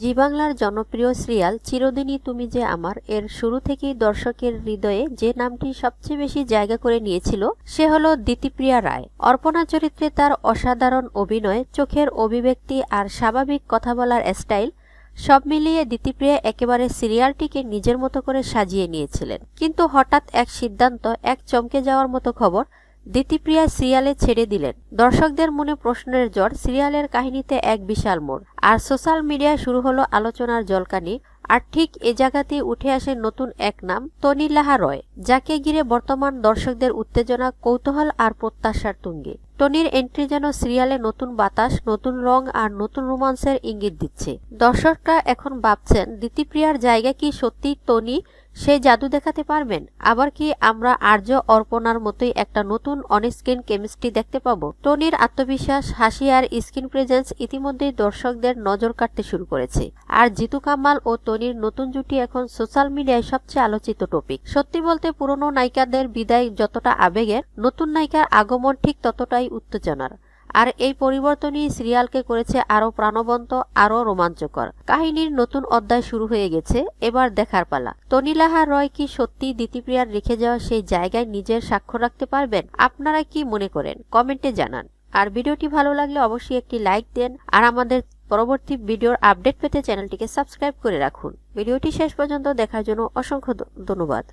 জি বাংলার জনপ্রিয় সিরিয়াল চিরদিনই তুমি যে আমার। এর শুরু থেকেই দর্শকের হৃদয়ে যে নামটি সবচেয়ে বেশি জায়গা করে নিয়েছিল, সে হল দিতিপ্রিয়া রায়। অর্পণা চরিত্রে তার অসাধারণ অভিনয়, চোখের অভিব্যক্তি আর স্বাভাবিক কথা বলার স্টাইল সব মিলিয়ে দিতিপ্রিয়া একেবারে সিরিয়ালটিকে নিজের মতো করে সাজিয়ে নিয়েছিলেন। কিন্তু হঠাৎ এক সিদ্ধান্ত, এক চমকে যাওয়ার মতো খবর দিতিপ্রিয়া সিরিয়ালে ছেড়ে দিলেন। দর্শকদের মনে প্রশ্নের জ্বর, সিরিয়ালের কাহিনীতে এক বিশাল মোড়। আর সোশ্যাল মিডিয়ায় শুরু হলো আলোচনার জলকানি। আর ঠিক এ জায়গাতেই উঠে আসে নতুন এক নাম তনিলাহা রয়, যাকে ঘিরে বর্তমান দর্শকদের উত্তেজনা, কৌতূহল আর প্রত্যাশার তুঙ্গে। টনির এন্ট্রি যেন সিরিয়ালে নতুন বাতাস, নতুন রং আর নতুন রোমান্সের ইঙ্গিত দিচ্ছে। দর্শকরা এখন ভাবছেন দিতিপ্রিয়ার জায়গা কি সত্যি টনি সেই জাদু দেখাতে পারবেন। আবার কি আমরা আর্য অর্পণার মতোই একটা নতুন অনস্ক্রিন কেমিস্ট্রি দেখতে পাবো? টনির আত্মবিশ্বাস, হাসি আর স্ক্রিন প্রেজেন্স ইতিমধ্যেই দর্শকদের নজর কাটতে শুরু করেছে। আর জিতু কামাল ও টনির নতুন জুটি এখন সোশ্যাল মিডিয়ায় সবচেয়ে আলোচিত টপিক। সত্যি বলতে পুরনো নায়িকাদের বিদায় যতটা আবেগের, নতুন নায়িকার আগমন ঠিক ততটাই উত্তেজনার। আর এই পরিবর্তনই সিরিয়ালকে করেছে আরও প্রাণবন্ত আরও রোমাঞ্চকর। কাহিনীর নতুন অধ্যায় শুরু হয়ে গেছে, এবার দেখার পালা। তনিলাহা রয় কি সত্যি দিতিপ্রিয়ার রেখে যাওয়া সেই জায়গায় নিজের স্বাক্ষর রাখতে পারবেন? আপনারা কি মনে করেন? কমেন্টে জানান। আর ভিডিওটি ভালো লাগলে অবশ্যই একটি লাইক দেন, আর আমাদের পরবর্তী ভিডিওর আপডেট পেতে চ্যানেলটিকে সাবস্ক্রাইব করে রাখুন। ভিডিওটি শেষ পর্যন্ত দেখার জন্য অসংখ্য ধন্যবাদ।